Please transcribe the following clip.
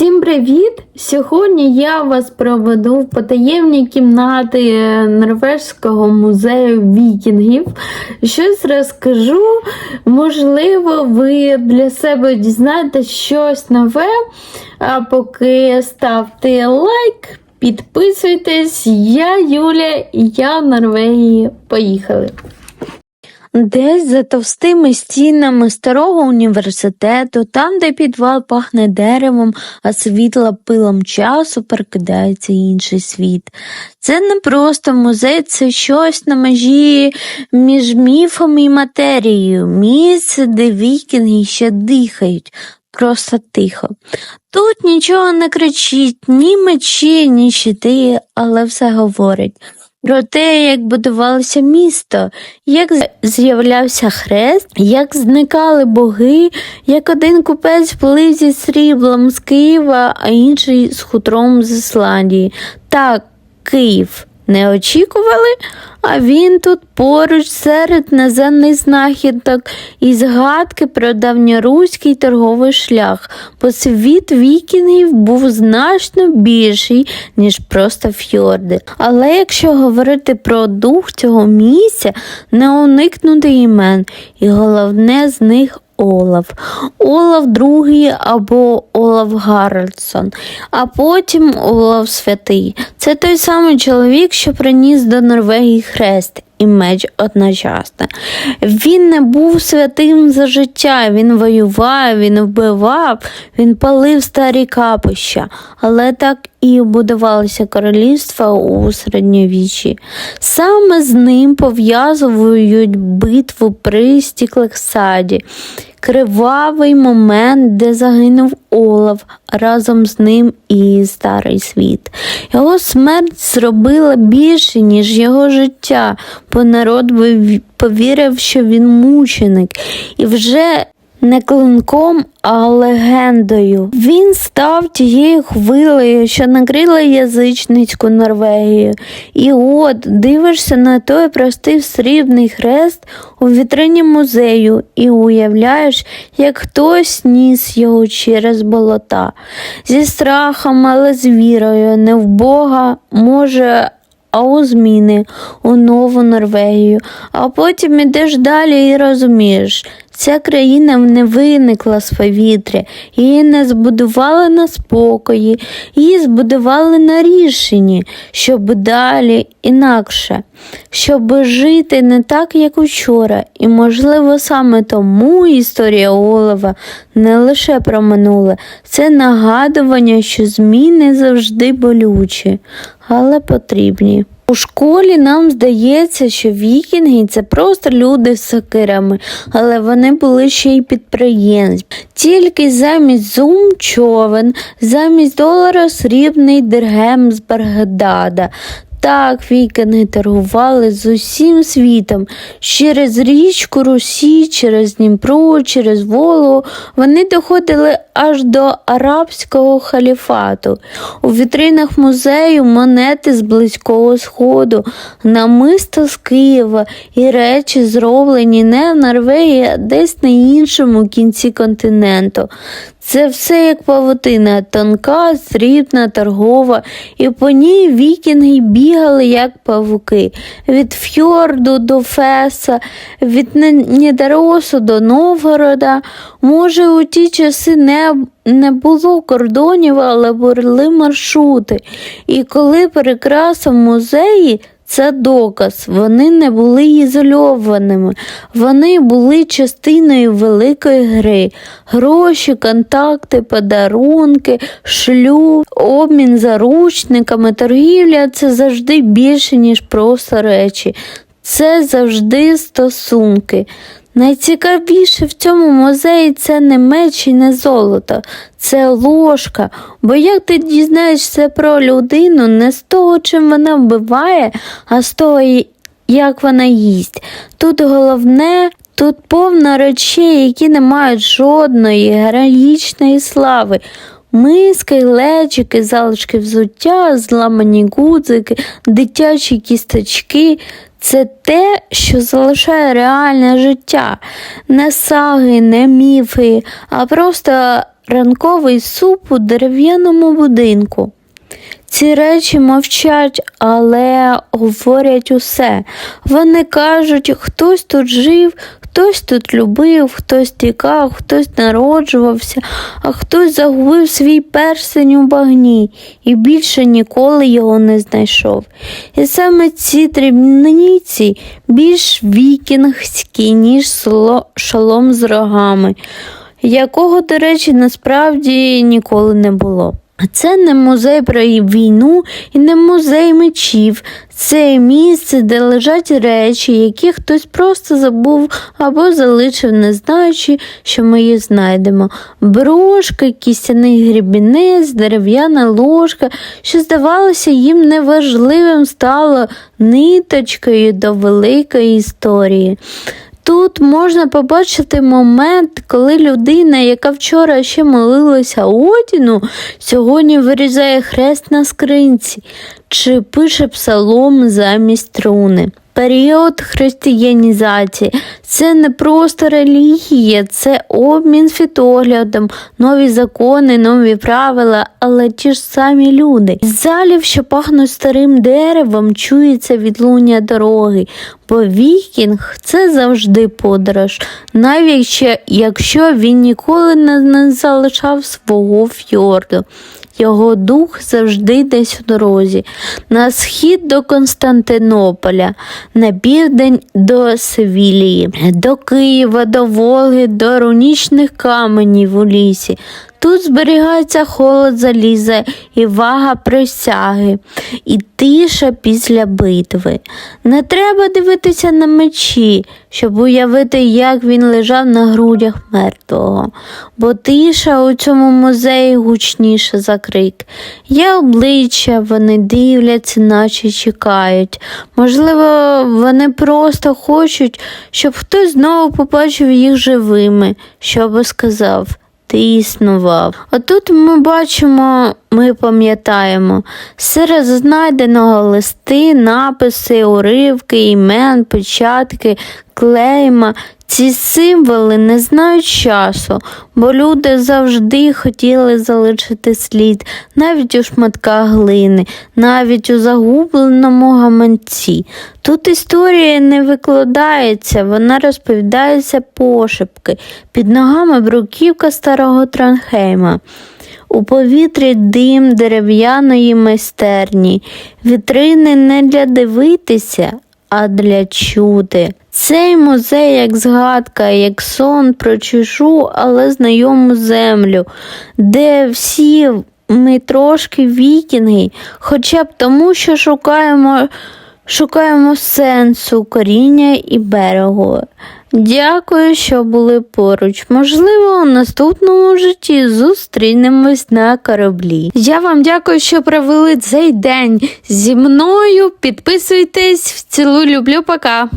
Всім привіт! Сьогодні я вас проведу в потаємні кімнати е, Норвезького музею вікінгів. Щось розкажу. Можливо, ви для себе дізнаєтесь щось нове. А поки ставте лайк, підписуйтесь. Я Юля і я в Норвегії. Поїхали! Десь за товстими стінами старого університету, там, де підвал пахне деревом, а світла пилом часу, перекидається інший світ. Це не просто музей, це щось на межі між міфом і матерією, місце, де вікінги ще дихають. Просто тихо. Тут нічого не кричить, ні мечі, ні щити, але все говорить про те, як будувалося місто, як з'являвся хрест, як зникали боги, як один купець плив зі сріблом з Києва, а інший з хутром з Ісландії. Так, Київ не очікували, а він тут поруч серед наземних знахідок і згадки про давньоруський торговий шлях, бо світ вікінгів був значно більший, ніж просто фьорди. Але якщо говорити про дух цього місця, не уникнути імен, і головне з них Олаф, Олаф II або Олаф Гаральдсон, а потім Олаф Святий. Це той самий чоловік, що приніс до Норвегії хрест і меч одночасно. Він не був святим за життя, він воював, він вбивав, він палив старі капища, але так і будувалося королівство у середньовіччі. Саме з ним пов'язують битву при Стіклексаді. Кривавий момент, де загинув Олаф разом з ним і старий світ. Його смерть зробила більше, ніж його життя, бо народ повірив, що він мученик, і вже не клинком, а легендою. Він став тією хвилею, що накрила язичницьку Норвегію. І от дивишся на той простий срібний хрест у вітрині музею і уявляєш, як хтось ніс його через болота. Зі страхом, але з вірою, не в Бога, може а у зміни у нову Норвегію, а потім ідеш далі і розумієш, ця країна не виникла з повітря, її не збудували на спокої, її збудували на рішенні, щоб далі інакше, щоб жити не так, як учора, і, можливо, саме тому історія Олова не лише про минуле, це нагадування, що зміни завжди болючі але потрібні. У школі нам здається, що вікінги це просто люди з сокирами, але вони були ще й підприємці. Тільки замість зум човен, замість долара срібний диргем з Бергдада. Так вікінги торгували з усім світом. Через річку Русі, через Дніпро, через Волу вони доходили аж до арабського халіфату. У вітринах музею монети з Близького Сходу, намисто з Києва і речі, зроблені не в Норвегії, а десь на іншому кінці континенту. Це все як павутина, тонка, срібна, торгова, і по ній вікінги бігали, як павуки, від фьорду до Феса, від Нідеросу до Новгорода. Може, у ті часи не не було кордонів, але були маршрути. І коли перекраса в музеї, це доказ, вони не були ізольованими, вони були частиною великої гри. Гроші, контакти, подарунки, шлюб, обмін заручниками, торгівля це завжди більше, ніж просто речі. Це завжди стосунки. Найцікавіше в цьому музеї це не меч і не золото, це ложка. Бо як ти дізнаєшся про людину не з того, чим вона вбиває, а з того, як вона їсть. Тут головне, тут повно речей, які не мають жодної героїчної слави. Миски, глечики, залишки взуття, зламані гудзики, дитячі кісточки це те, що залишає реальне життя, не саги, не міфи, а просто ранковий суп у дерев'яному будинку. Ці речі мовчать, але говорять усе. Вони кажуть, хтось тут жив, хтось тут любив, хтось тікав, хтось народжувався, а хтось загубив свій персень у багні і більше ніколи його не знайшов. І саме ці дрібниці більш вікінгські, ніж шолом з рогами, якого, до речі, насправді ніколи не було. Це не музей про війну і не музей мечів. Це місце, де лежать речі, які хтось просто забув або залишив, не знаючи, що ми їх знайдемо. Брошка, кістяний грібінець, дерев'яна ложка, що здавалося їм неважливим, стало ниточкою до великої історії. Тут можна побачити момент, коли людина, яка вчора ще молилася Одіну, сьогодні вирізає хрест на скринці чи пише псалом замість руни. Період християнізації це не просто релігія, це обмін світоглядом, нові закони, нові правила, але ті ж самі люди. З залів, що пахнуть старим деревом, чується відлуння дороги, бо вікінг це завжди подорож, навіть якщо, він ніколи не залишав свого фьорду. Його дух завжди десь у дорозі, на схід до Константинополя, на південь до Севілії, до Києва, до Волги, до рунічних каменів у лісі. Тут зберігається холод заліза і вага присяги, і тиша після битви. Не треба дивитися на мечі, щоб уявити, як він лежав на грудях мертвого, бо тиша у цьому музеї гучніша за крик. Є обличчя, вони дивляться, наче чекають. Можливо, вони просто хочуть, щоб хтось знову побачив їх живими, щоб сказав. Ти існував. Отут ми бачимо, ми пам'ятаємо серед знайденого листи, написи, уривки, імен, печатки, клейма. Ці символи не знають часу, бо люди завжди хотіли залишити слід навіть у шматках глини, навіть у загубленому гаманці. Тут історія не викладається, вона розповідається пошепки, під ногами бруківка старого Транхейма. У повітрі дим дерев'яної майстерні, вітрини не для дивитися, а для чути. Цей музей як згадка, як сон про чужу, але знайому землю, де всі ми трошки вікінги, хоча б тому, що шукаємо, шукаємо сенсу, коріння і берегу. Дякую, що були поруч. Можливо, у наступному житті зустрінемось на кораблі. Я вам дякую, що провели цей день зі мною. Підписуйтесь, цілу люблю, пока.